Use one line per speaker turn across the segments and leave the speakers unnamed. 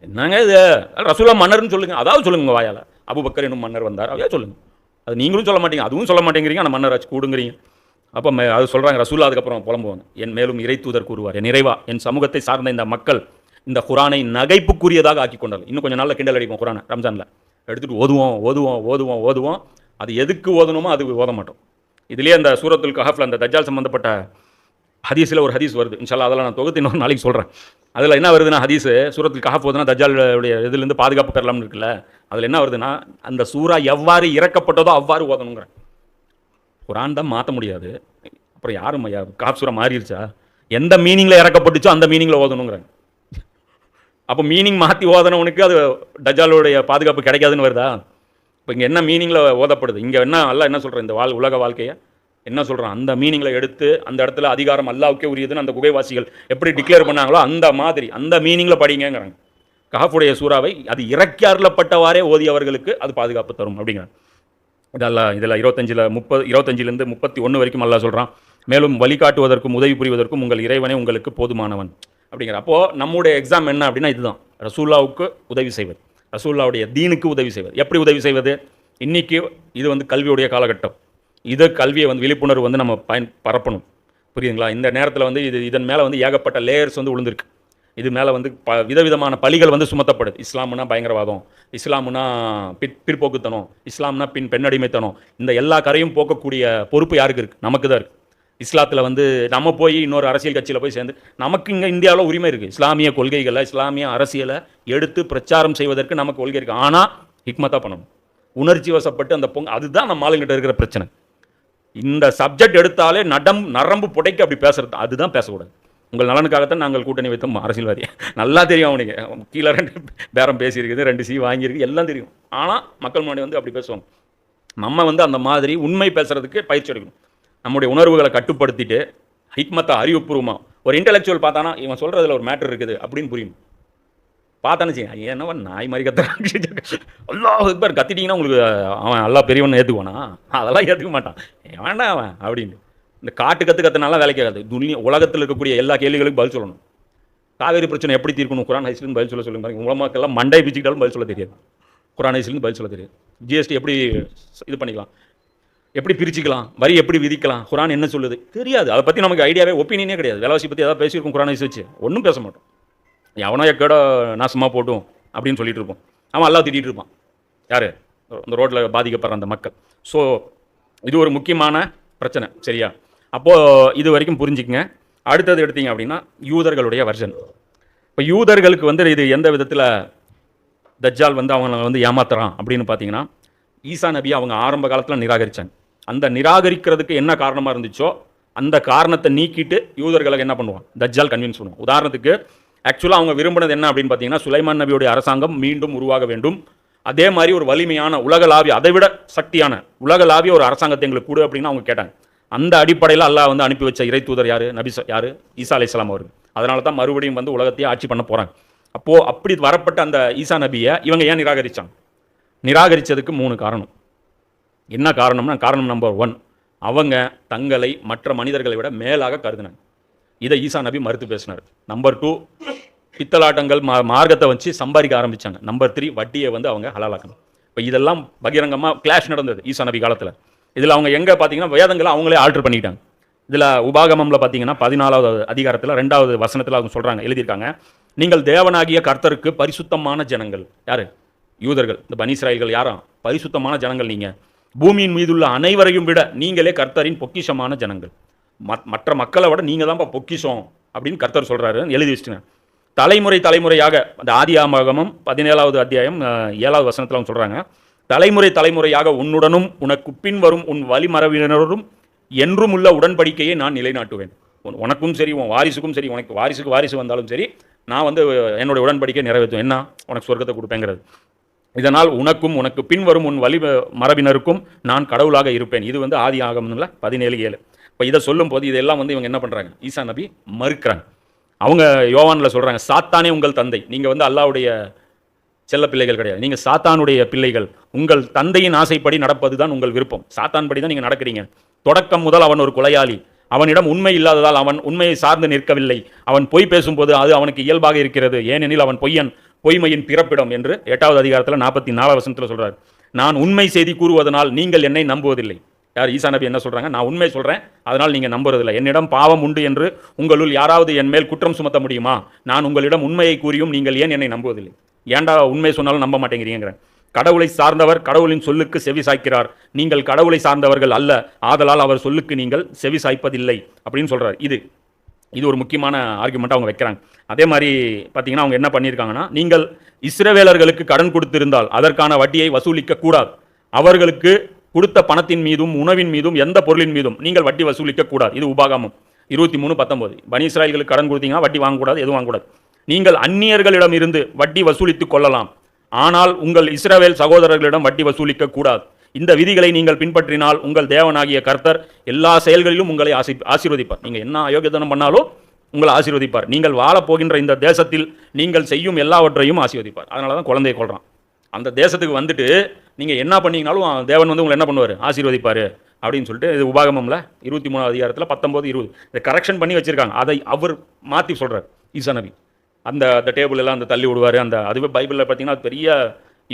என்னங்க இது? ரசூலா மன்னர்னு சொல்லுங்க. அதாவது சொல்லுங்க வாயால் வாயால. அபுபக்கர் என்னும் மன்னர் வந்தார். அதையா சொல்லுங்க. அது நீங்களும் சொல்ல மாட்டீங்க அதுவும் சொல்ல மாட்டேங்கிறீங்க ஆனால் மன்னர் ஆச்சு கூடுங்கிறீங்க. அப்போ மே- அது சொல்கிறாங்க ரசூலா அதுக்கப்புறம் புலம்புவாங்க. என் மேலும் இறை தூதர் கூறுவார் என் நிறைவா என் சமூகத்தை சார்ந்த இந்த மக்கள் இந்த குரானை நகைப்புக்குரியதாக ஆக்கி கொண்டார்கள் இன்னும் கொஞ்சம் நாள்ல கிண்டல் அடிப்போம் குரானை ரம்ஜானில். எடுத்துகிட்டு ஓதுவோம் ஓதுவோம் ஓதுவோம் ஓதுவோம். அது எதுக்கு ஓதணுமோ அது ஓத மாட்டோம். இதுலேயே அந்த சூரத்துல் கஹஃப்ல அந்த தஜால் சம்மந்தப்பட்ட ஹதீஸில் ஒரு ஹதீஸ் வருது. இன்ஷால்லா அதெல்லாம் நான் தொகுத்து இன்னொரு நாளைக்கு சொல்கிறேன் அதில் என்ன வருதுன்னா ஹதீஸ்? சூரத்தில் கஹஃப் போதுன்னா தஜாலுடைய இதுலேருந்து பாதுகாப்பு பெறலாம்னு இருக்குல்ல? அதில் என்ன வருதுன்னா அந்த சூரா எவ்வாறு இறக்கப்பட்டதோ அவ்வாறு ஓதணுங்கிறேன் குரான் தான் மாற்ற முடியாது. அப்புறம் யாரும் ஐயா காப் சூரா மாறிடுச்சா? எந்த மீனிங்கில் இறக்கப்பட்டுச்சோ அந்த மீனிங்கில் ஓதணுங்கிறேன் அப்போ மீனிங் மாற்றி ஓதனவனுக்கு அது டஜாலுடைய பாதுகாப்பு கிடைக்காதுன்னு வருதா? இப்போ இங்கே என்ன மீனிங்கில் ஓதப்படுது? இங்கே என்ன அல்ல என்ன சொல்கிறேன் இந்த வாழ் உலக வாழ்க்கையை என்ன சொல்கிறான் அந்த மீனிங்கில் எடுத்து அந்த இடத்துல அதிகாரம் அல்லாவுக்கே உரியதுன்னு அந்த குகைவாசிகள் எப்படி டிக்ளேர் பண்ணாங்களோ அந்த மாதிரி அந்த மீனிங்கில் படிங்கிறாங்க கஹஃபுடைய சூறாவை அது இறக்கியாரப்பட்டவாறே ஓதியவர்களுக்கு அது பாதுகாப்பு தரும் அப்படிங்கிறாங்க. இதெல்லாம் இதில் இருபத்தஞ்சில் முப்பது இருபத்தஞ்சிலேருந்து முப்பத்தி ஒன்று வரைக்கும் அல்லா சொல்கிறான் மேலும் வழிகாட்டுவதற்கும் உதவி புரிவதற்கும் உங்கள் இறைவனே உங்களுக்கு போதுமானவன் அப்படிங்கிற. அப்போது நம்முடைய எக்ஸாம் என்ன அப்படின்னா இதுதான். ரசூல்லாவுக்கு உதவி செய்வது. ரசூல்லாவுடைய தீனுக்கு உதவி செய்வது. எப்படி உதவி செய்வது? இன்னைக்கு இது வந்து கல்வியுடைய காலகட்டம். இதை கல்வியை வந்து விழிப்புணர்வு வந்து நம்ம பயன் பரப்பணும். புரியுதுங்களா? இந்த நேரத்தில் வந்து இது இதன் மேலே வந்து ஏகப்பட்ட லேயர்ஸ் வந்து விழுந்திருக்கு இது மேலே வந்து ப விதவிதமான பழிகள் வந்து சுமத்தப்படுது. இஸ்லாம்னா பயங்கரவாதம் இஸ்லாம்னா பிற் பிற்போக்குத்தனம் இஸ்லாம்னா பின் பெண்ணடிமைத்தனம். இந்த எல்லா கரையும் போக்கக்கூடிய பொறுப்பு யாருக்கு இருக்குது நமக்கு தான் இருக்குது இஸ்லாத்தில் வந்து நம்ம போய் இன்னொரு அரசியல் கட்சியில் போய் சேர்ந்து நமக்கு இங்கே இந்தியாவில் உரிமை இருக்குது இஸ்லாமிய கொள்கைகளை இஸ்லாமிய அரசியலை எடுத்து பிரச்சாரம் செய்வதற்கு நமக்கு கொள்கை இருக்குது ஆனால் ஹிக்மத்தாக பண்ணணும். உணர்ச்சி வசப்பட்டு அந்த பொங்க அதுதான் நம்ம ஆளுங்கிட்ட இருக்கிற பிரச்சனை. இந்த சப்ஜெக்ட் எடுத்தாலே நடம் நரம்பு புடைக்க அப்படி பேசுறது அதுதான் பேசக்கூடாது. உங்கள் நலனுக்காகத்தான் நாங்கள் கூட்டணி வைத்தோம் அரசியல்வாதி. நல்லா தெரியும் அவனுக்கு. கீழே ரெண்டு பேரம் பேசியிருக்குது ரெண்டு சி வாங்கியிருக்கு எல்லாம் தெரியும். ஆனால் மக்கள் முன்னாடி வந்து அப்படி பேசுவாங்க. நம்ம வந்து அந்த மாதிரி உண்மை பேசுகிறதுக்கு பயிற்சி எடுக்கணும். நம்முடைய உணர்வுகளை கட்டுப்படுத்திட்டு ஹிக்மத்தை அறிவுபூர்வமாக ஒரு இன்டலெக்சுவல் பார்த்தானா இவன் சொல்கிறதுல ஒரு மேட்டர் இருக்குது அப்படின்னு புரியும் பார்த்தானு செய்ய என்னவா நாய் மாதிரி கத்துறான்? அல்லா அக்பர் கத்திட்டீங்கன்னா உங்களுக்கு அவன் நல்லா பெரியவன் ஏற்றுக்குவானா அதெல்லாம் ஏற்றுக்க மாட்டான். வேண்டாம் அவன் அப்படின்னு. இந்த காட்டு கற்று கத்துனாலாம் வேலைக்கு ஆகாது துணியா உலகத்தில் இருக்கக்கூடிய எல்லா கேள்விகளுக்கும் பதில் சொல்லணும். காவேரி பிரச்சனை எப்படி தீர்க்கணும்? குரான் ஹைஸ்லேருந்து பதில் சொல்ல சொல்லுங்க பாருங்க. உலமாக்கெல்லாம் மண்டை பிச்சுக்கிட்டாலும் பதில் சொல்ல தெரியாது. குரான் ஹைஸ்லேருந்து பதில் சொல்ல தெரியாது. ஜிஎஸ்டி எப்படி இது பண்ணிக்கலாம்? எப்படி பிரிச்சுக்கலாம்? வரி எப்படி விதிக்கலாம்? குரான் என்ன சொல்லுது? தெரியாது. அதை பற்றி நமக்கு ஐடியாவே ஒப்பீனியனே கிடையாது. விலைவாசி பற்றி ஏதாவது பேசியிருக்கோம் குரான் ஹைஸ் வச்சு. ஒன்றும் பேச மாட்டோம். எவனோ எக்கேடோ நாசமாக போட்டும் அப்படின்னு சொல்லிட்டு இருப்போம் அவன் எல்லாம் திட்டிகிட்டு இருப்பான் யார் அந்த ரோட்டில் பாதிக்கப்படுற அந்த மக்கள். ஸோ இது ஒரு முக்கியமான பிரச்சனை சரியா? அப்போது இது வரைக்கும் புரிஞ்சுக்கங்க. அடுத்தது எடுத்தீங்க அப்படின்னா யூதர்களுடைய வர்ஷன் இப்போ யூதர்களுக்கு வந்து இது எந்த விதத்தில் தஜ்ஜால் வந்து அவங்கள வந்து ஏமாத்துறான் அப்படின்னு பார்த்தீங்கன்னா ஈசா நபியை அவங்க ஆரம்ப காலத்தில் நிராகரித்தாங்க அந்த நிராகரிக்கிறதுக்கு என்ன காரணமாக இருந்துச்சோ அந்த காரணத்தை நீக்கிட்டு யூதர்களுக்கு என்ன பண்ணுவான் தஜ்ஜால் கன்வின்ஸ் பண்ணுவான் உதாரணத்துக்கு ஆக்சுவலாக அவங்க விரும்பினது என்ன அப்படின்னு பார்த்தீங்கன்னா சுலைமான் நபியுடைய அரசாங்கம் மீண்டும் உருவாக வேண்டும். அதே மாதிரி ஒரு வலிமையான உலகளாவிய அதை விட சக்தியான உலகளாவிய ஒரு அரசாங்கத்தை எங்களுக்கு கொடு அப்படின்னு அவங்க கேட்டாங்க. அந்த அடிப்படையில் அல்லாஹ் வந்து அனுப்பி வச்ச இறை தூதர் யார்? நபி யார் யாரு? ஈசா அலைஹிஸ்ஸலாம் அவர் அதனால தான் மறுபடியும் வந்து உலகத்தையே ஆட்சி பண்ண போகிறாங்க அப்போது அப்படி வரப்பட்ட அந்த ஈசா நபியை இவங்க ஏன் நிராகரித்தாங்க நிராகரித்ததுக்கு மூணு காரணம். என்ன காரணம்னா காரணம் நம்பர் ஒன் அவங்க தங்களை மற்ற மனிதர்களை விட மேலாக கருதினாங்க. இதை ஈசா நபி மறுத்து பேசினார். நம்பர் டூ பித்தலாட்டங்கள் மா மார்க்கத்தை வச்சு சம்பாதிக்க ஆரம்பித்தாங்க நம்பர் த்ரீ வட்டியை வந்து அவங்க ஹலாலாக்கணும். இப்போ இதெல்லாம் பகிரங்கமாக கிளாஷ் நடந்தது ஈசா நபி காலத்தில். இதில் அவங்க எங்கே பார்த்தீங்கன்னா வேதங்களை அவங்களே ஆல்டர் பண்ணிட்டாங்க இதில் உபாகமம்ல பார்த்தீங்கன்னா பதினாலாவது அதிகாரத்தில் ரெண்டாவது வசனத்தில் அவங்க சொல்கிறாங்க எழுதியிருக்காங்க. நீங்கள் தேவனாகிய கர்த்தருக்கு பரிசுத்தமான ஜனங்கள். யார்? யூதர்கள். இந்த பனிஸ்ராயல்கள் யாரும் பரிசுத்தமான ஜனங்கள் நீங்கள் பூமியின் மீதுள்ள அனைவரையும் விட நீங்களே கர்த்தரின் பொக்கிஷமான ஜனங்கள். மற்ற மக்களை விட நீங்கள் தான்ப்பா பொக்கிஷம் அப்படின்னு கர்த்தர் சொல்கிறாரு எழுதி வச்சுட்டேன் தலைமுறை தலைமுறையாக அந்த ஆதி ஆமகமும் பதினேழாவது அத்தியாயம் ஏழாவது வசனத்தில் அவங்க சொல்கிறாங்க தலைமுறை தலைமுறையாக உன்னுடனும் உனக்கு பின் வரும் உன் வழிமரபினரும் என்றும் உள்ள உடன்படிக்கையை நான் நிலைநாட்டுவேன். உன்- உனக்கும் சரி உன் வாரிசுக்கும் சரி உனக்கு வாரிசுக்கு வாரிசு வந்தாலும் சரி நான் வந்து என்னுடைய உடன்படிக்கை நிறைவேற்றுவேன். என்ன? உனக்கு சொர்க்கத்தை கொடுப்பேங்கிறது. இதனால் உனக்கும் உனக்கு பின் வரும் உன் வழி மரபினருக்கும் நான் கடவுளாக இருப்பேன். இது வந்து ஆதி ஆகமம்ல பதினேழு ஏழு. இப்போ இதை சொல்லும்போது இதெல்லாம் வந்து இவங்க என்ன பண்ணுறாங்க ஈசா நபி மறுக்கிறாங்க. அவங்க யோவானில் சொல்கிறாங்க சாத்தானே உங்கள் தந்தை. நீங்கள் வந்து அல்லாவுடைய செல்ல பிள்ளைகள் கிடையாது. நீங்கள் சாத்தானுடைய பிள்ளைகள். உங்கள் தந்தையின் ஆசைப்படி நடப்பது தான் உங்கள் விருப்பம். சாத்தான் படி தான் நீங்கள் நடக்கிறீங்க. தொடக்கம் முதல் அவன் ஒரு கொலையாளி. அவனிடம் உண்மை இல்லாததால் அவன் உண்மையை சார்ந்து நிற்கவில்லை. அவன் பொய் பேசும்போது அது அவனுக்கு இயல்பாக இருக்கிறது. ஏனெனில் அவன் பொய்யன் பொய்மையின் பிறப்பிடம் என்று எட்டாவது அதிகாரத்தில் நாற்பத்தி நாலாவது வசனத்தில் சொல்கிறார் நான் உண்மை செய்தி கூறுவதனால் நீங்கள் என்னை நம்புவதில்லை. யார் ஈசா நபி என்ன சொல்கிறாங்க நான் உண்மை சொல்கிறேன் அதனால் நீங்கள் நம்புறதில்லை. என்னிடம் பாவம் உண்டு என்று உங்களுள் யாராவது என் மேல் குற்றம் சுமத்த முடியுமா? நான் உங்களிடம் உண்மையை கூறியும் நீங்கள் ஏன் என்னை நம்புவதில்லை? ஏன்டா உண்மை சொன்னாலும் நம்ப மாட்டேங்கிறீங்கிறேன் கடவுளை சார்ந்தவர் கடவுளின் சொல்லுக்கு செவி சாய்க்கிறார். நீங்கள் கடவுளை சார்ந்தவர்கள் அல்ல. ஆதலால் அவர் சொல்லுக்கு நீங்கள் செவி சாய்ப்பதில்லை அப்படின்னு சொல்கிறார் இது இது ஒரு முக்கியமான ஆர்குமெண்ட்டாக அவங்க வைக்கிறாங்க. அதே மாதிரி பார்த்தீங்கன்னா அவங்க என்ன பண்ணியிருக்காங்கன்னா நீங்கள் இஸ்ரவேலர்களுக்கு கடன் கொடுத்திருந்தால் அதற்கான வட்டியை வசூலிக்க கூடாது. அவர்களுக்கு கொடுத்த பணத்தின் மீதும் உணவின் மீதும் எந்த பொருளின் மீதும் நீங்கள் வட்டி வசூலிக்க கூடாது. இது உபாகமம். இருபத்தி மூணு பத்தொம்போது பனி இஸ்ராயல்களுக்கு கடன் கொடுத்தீங்கன்னா வட்டி வாங்கக்கூடாது எதுவும் வாங்கக்கூடாது. நீங்கள் அந்நியர்களிடம் இருந்து வட்டி வசூலித்துக் கொள்ளலாம். ஆனால் உங்கள் இஸ்ரவேல் சகோதரர்களிடம் வட்டி வசூலிக்க கூடாது. இந்த விதிகளை நீங்கள் பின்பற்றினால் உங்கள் தேவனாகிய கர்த்தர் எல்லா செயல்களிலும் உங்களை ஆசி ஆசீர்வதிப்பார். நீங்கள் என்ன அயோக்கியதனம் பண்ணாலும் உங்களை ஆசீர்வதிப்பார். நீங்கள் வாழப்போகின்ற இந்த தேசத்தில் நீங்கள் செய்யும் எல்லாவற்றையும் ஆசீர்வதிப்பார். அதனால தான் குழந்தைய கொள்கிறான் அந்த தேசத்துக்கு வந்துட்டு நீங்கள் என்ன பண்ணீங்கனாலும் தேவன் வந்து உங்களை என்ன பண்ணுவார்? ஆசீர்வதிப்பார். அப்படின்னு சொல்லிட்டு இது உபாகமம்ல இருபத்தி மூணாவது அதிகாரத்தில் பத்தொம்போது இருபது. இதை கரெக்ஷன் பண்ணி வச்சிருக்காங்க. அதை அவர் மாற்றி சொல்கிறார் ஈசா நபி அந்த அந்த டேபிள் எல்லாம் அந்த தள்ளி விடுவார். அந்த அதுவே பைபிளில் பார்த்தீங்கன்னா அது பெரிய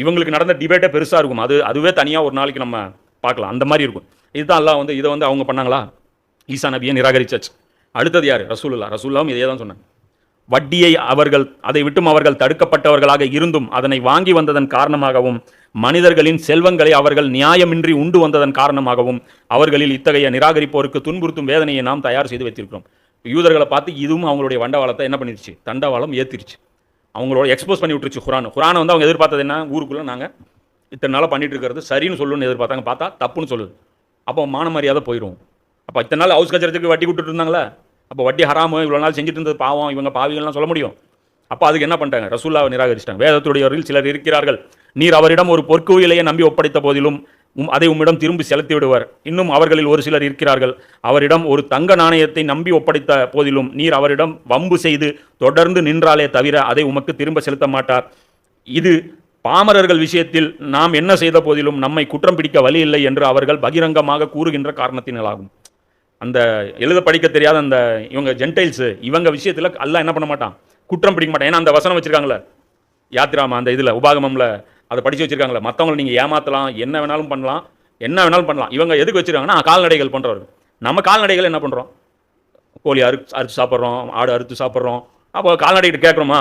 இவங்களுக்கு நடந்த டிபேட்டே பெருசாக இருக்கும். அது அதுவே தனியாக ஒரு நாளைக்கு நம்ம பார்க்கலாம். அந்த மாதிரி இருக்கும். இதுதான் எல்லாம் வந்து இதை வந்து அவங்க பண்ணாங்களா? ஈசா நபியை நிராகரிச்சாச்சு. அடுத்தது யார்? ரசூலுல்லா ரசூல்லாவும் இதே தான் சொன்னாங்க. வட்டியை அவர்கள் அதை விட்டும் அவர்கள் தடுக்கப்பட்டவர்களாக இருந்தும் அதனை வாங்கி வந்ததன் காரணமாகவும் மனிதர்களின் செல்வங்களை அவர்கள் நியாயமின்றி உண்டு வந்ததன் காரணமாகவும் அவர்களில் இத்தகைய நிராகரிப்போருக்கு துன்புறுத்தும் வேதனையை நாம் தயார் செய்து வைத்திருக்கிறோம். யூதர்களை பார்த்து இதுவும் அவங்களுடைய வண்டவாளத்தை என்ன பண்ணிருச்சு? தண்டவாளம் ஏத்திருச்சு. அவங்களோட எக்ஸ்போஸ் பண்ணி விட்டுருச்சு குரான். குரானை வந்து அவங்க எதிர்பார்த்தது என்ன? ஊருக்குள்ளே நாங்கள் இத்தனை நாளாக பண்ணிட்டு இருக்கிறது சரின்னு சொல்லுன்னு எதிர்பார்த்தாங்க. பார்த்தா தப்புன்னு சொல்லுது. அப்போ மான மரியாதை போயிடும் அப்போ இத்தனை நாள் ஹவுஸ் கச்சரத்துக்கு வட்டி விட்டுட்டு இருந்தாங்களே? அப்போ வட்டி ஹராமோ இவ்வளோ நாள் செஞ்சுட்டு இருந்தது பாவம் இவங்க பாவிகள்லாம் சொல்ல முடியும். அப்போ அதுக்கு என்ன பண்ணிட்டாங்க? ரசூல்லாவை நிராகரிச்சிட்டாங்க. வேதத்துடையவர்கள் சிலர் இருக்கிறார்கள். நீர் அவரிடம் ஒரு பொற்கோயிலையே நம்பி ஒப்படைத்த போதிலும் உம் அதை உம்மிடம் திரும்பி செலுத்தி விடுவார். இன்னும் அவர்களில் ஒரு சிலர் இருக்கிறார்கள். அவரிடம் ஒரு தங்க நாணயத்தை நம்பி ஒப்படைத்த போதிலும் நீர் அவரிடம் வம்பு செய்து தொடர்ந்து நின்றாலே தவிர அதை உமக்கு திரும்ப செலுத்த மாட்டார். இது பாமரர்கள் விஷயத்தில் நாம் என்ன செய்த போதிலும் நம்மை குற்றம் பிடிக்க வழி இல்லை என்று அவர்கள் பகிரங்கமாக கூறுகின்ற காரணத்தினாலாகும். அந்த எழுத படிக்க தெரியாத அந்த இவங்க ஜென்டைல்ஸு இவங்க விஷயத்தில் அல்லா என்ன பண்ண மாட்டான்? குற்றம் பிடிக்க மாட்டேன். ஏன்னா அந்த வசனம் வச்சுருக்காங்களே யாத்ராமா அந்த இதில் உபாகமம்ல அதை படித்து வச்சுருக்காங்களே மற்றவங்களை நீங்கள் ஏமாற்றலாம் என்ன வேணாலும் பண்ணலாம் என்ன வேணாலும் பண்ணலாம். இவங்க எதுக்கு வச்சிருக்காங்கன்னா கால்நடைகள் பண்ணுறவர்கள் நம்ம கால்நடைகள் என்ன பண்ணுறோம் கோழி அறு அறுத்து சாப்பிட்றோம் ஆடு அறுத்து சாப்பிட்றோம். அப்போ கால்நடைகிட்ட கேட்குறோமா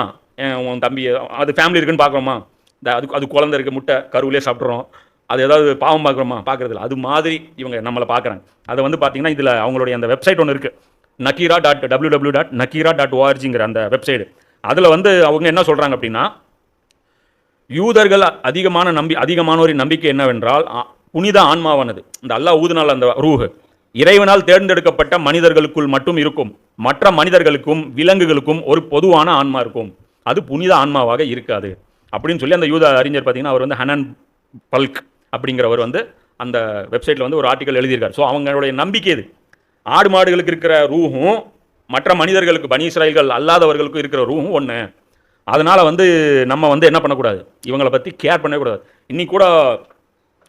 உன் தம்பி அது ஃபேமிலி இருக்குன்னு பார்க்குறோமா இந்த அது அது குழந்தை இருக்குது முட்டை கருவிலே சாப்பிட்றோம். அது ஏதாவது பாவம் பார்க்குறோமா பார்க்குறதில்ல. அது மாதிரி இவங்க நம்மளை பார்க்குறாங்க. அதை வந்து பார்த்திங்கன்னா இதில் அவங்களுடைய அந்த வெப்சைட் ஒன்று இருக்குது Nakkeera dot W W dot Nakkeera dot ஓஆர்ஜிங்கிற அந்த வெப்சைடு. அதில் வந்து அவங்க என்ன சொல்கிறாங்க அப்படின்னா யூதர்கள் அதிகமான நம்பி அதிகமானோரின் நம்பிக்கை என்னவென்றால் புனித ஆன்மாவானது. இந்த அல்லாஹ் ஊதுனால் அந்த ரூஹ். இறைவனால் தேர்ந்தெடுக்கப்பட்ட மனிதர்களுக்குள் மட்டும் இருக்கும். மற்ற மனிதர்களுக்கும் விலங்குகளுக்கும் ஒரு பொதுவான ஆன்மா இருக்கும். அது புனித ஆன்மாவாக இருக்காது. அப்படின்னு சொல்லி அந்த யூத அறிஞர் பார்த்தீங்கன்னா அவர் வந்து ஹனன் பல்க் அப்படிங்கிறவர் வந்து அந்த வெப்சைட்டில் வந்து ஒரு ஆர்டிக்கல் எழுதியிருக்கார். ஸோ அவங்களுடைய நம்பிக்கை இது. ஆடு மாடுகளுக்கு இருக்கிற ரூஹும் மற்ற மனிதர்களுக்கு பனி இஸ்ராயல்கள் அல்லாதவர்களுக்கும் இருக்கிற ரூஹும் ஒன்று அதனால் வந்து நம்ம வந்து என்ன பண்ணக்கூடாது? இவங்களை பற்றி கேர் பண்ணக்கூடாது இன்னைக்கு கூட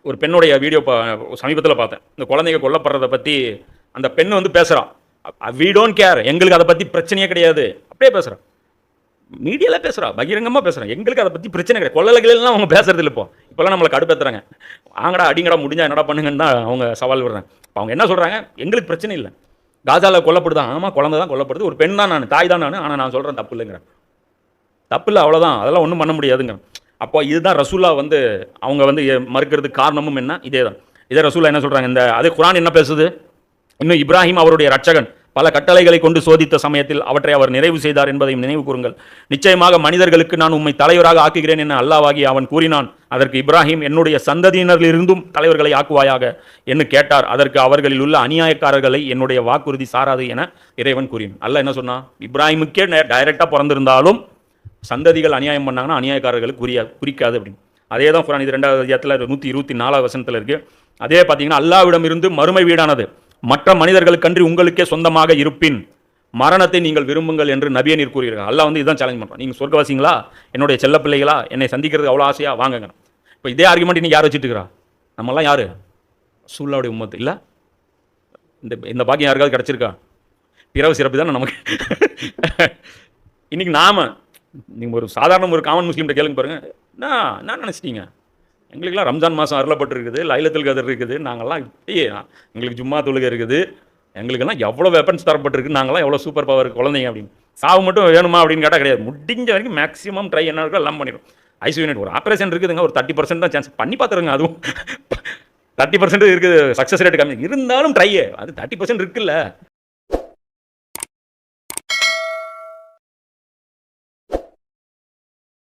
ஒரு பெண்ணுடைய வீடியோ பா சமீபத்தில் பார்த்தேன். இந்த குழந்தைங்க கொல்லப்படுறதை பற்றி அந்த பெண் வந்து பேசுகிறான் வி டோன்ட் கேர் எங்களுக்கு அதை பற்றி பிரச்சனையே கிடையாது. அப்படியே பேசுகிறான் மீடியாவில் பேசுகிறா பகிரங்கமாக பேசுகிறேன் எங்களுக்கு அதை பற்றி பிரச்சனை கிடையாது. கொள்ளலைகளெல்லாம் அவங்க பேசுறது இல்லை இப்போ. இப்போல்லாம் நம்மளை கடுப்பேற்றுறாங்க ஆங்கடா அடிங்கடா முடிஞ்சால் என்னடா பண்ணுங்கன்னு தான் அவங்க சவால் விடுறாங்க. இப்போ அவங்க என்ன சொல்கிறாங்க எங்களுக்கு பிரச்சனை இல்லை. காஜாவில் கொல்லப்படுதான் ஆமாம் குழந்தை தான் கொல்லப்படுது. ஒரு பெண் தான் நான் தாய் தான் நான் ஆனால் நான் சொல்கிறேன் தப்பு இல்லைங்கிறேன் தப்பு இல்லை அவ்வளோதான் அதெல்லாம் ஒன்றும் பண்ண முடியாதுங்க அப்போ இதுதான் ரசூலா வந்து அவங்க வந்து மறுக்கிறதுக்கு காரணமும் என்ன? இதே தான் இதே ரசூலா என்ன சொல்கிறாங்க இந்த அதே குரான் என்ன பேசுது? இன்னும் இப்ராஹிம் அவருடைய ரட்சகன் பல கட்டளைகளை கொண்டு சோதித்த சமயத்தில் அவற்றை அவர் நிறைவு செய்தார் என்பதையும் நினைவு கூறுங்கள். நிச்சயமாக மனிதர்களுக்கு நான் உம்மை தலைவராக ஆக்குகிறேன் என அல்லாவாகி அவன் கூறினான். அதற்கு இப்ராஹிம் என்னுடைய சந்ததியினரிலிருந்தும் தலைவர்களை ஆக்குவாயாக என்று கேட்டார். அதற்கு அவர்களில் உள்ள அநியாயக்காரர்களை என்னுடைய வாக்குறுதி சாராது என இறைவன் கூறினான். அல்லாஹ் என்ன சொன்னா இப்ராஹிமுக்கே டைரெக்டாக பிறந்திருந்தாலும் சந்ததிகள் அநியாயம் பண்ணாங்கன்னா அநியாயக்காரர்களுக்கு குறியா குறிக்காது அப்படின்னு. அதே தான் குரான் இது ரெண்டாவது அதிகாரத்தில் நூற்றி இருபத்தி நாலாவது வசனத்தில் இருக்குது அதே பார்த்தீங்கன்னா அல்லாவிடம் இருந்து மறுமை வீடானது. மற்ற மனிதர்களுக்கன்றி உங்களுக்கே சொந்தமாக இருப்பின் மரணத்தை நீங்கள் விரும்புங்கள் என்று நபியனீர் நீர் கூறுகிறார் அல்லாஹ் வந்து இதான் சேலஞ்ச் பண்ணுறான் நீங்கள் சொர்க்கவாசிங்களா? என்னுடைய செல்ல பிள்ளைகளா? என்னை சந்திக்கிறது அவ்வளோ ஆசையாக வாங்குங்க இப்போ இதே ஆர்குமெண்ட் நீங்கள் யார் வச்சுட்டு இருக்கிறா நம்மலாம் யார்? சூல்லாவுடைய உம்மத்து. இல்லை? இந்த இந்த பாக்கியம் யாருக்காவது கிடச்சிருக்கா? பிறவு சிறப்பு தானே நமக்கு? இன்னைக்கு நாம நீங்கள் ஒரு சாதாரண ஒரு காமன் முஸ்லீம்கிட்ட கேளுங்க பாருங்க. நான் என்ன நினச்சிட்டீங்க. எங்களுக்கெல்லாம் ரம்ஜான் மாதம் அருளப்பட்டிருக்குது லைலத்தில் கதர் இருக்குது. நாங்கள்லாம் இப்படியே எங்களுக்கு ஜும்மா தொழுகை இருக்குது. எங்களுக்கெல்லாம் எவ்வளோ வெப்பன்ஸ் தரப்பட்டிருக்கு நாங்களாம் எவ்வளோ சூப்பர் பவர் குழந்தைங்க அப்படின்னு. சாவு மட்டும் வேணுமா அப்படின்னு கேட்டால் கிடையாது. முடிஞ்ச வரைக்கும் மேக்ஸிமம் ட்ரை என்ன இருக்கோ எல்லாம் பண்ணிடும் ஐசி யூனிட் ஒரு ஆப்ரேஷன் இருக்குதுங்க ஒரு தேர்ட்டி பர்சன்ட் தான் சான்ஸ் பண்ணி பார்த்துருங்க அதுவும். தேர்ட்டி பர்சன்ட் இருக்குது சக்ஸஸ் ரேட் கம்மி. இருந்தாலும் ட்ரை அது தேர்ட்டி பர்சன்ட் இருக்குல்ல.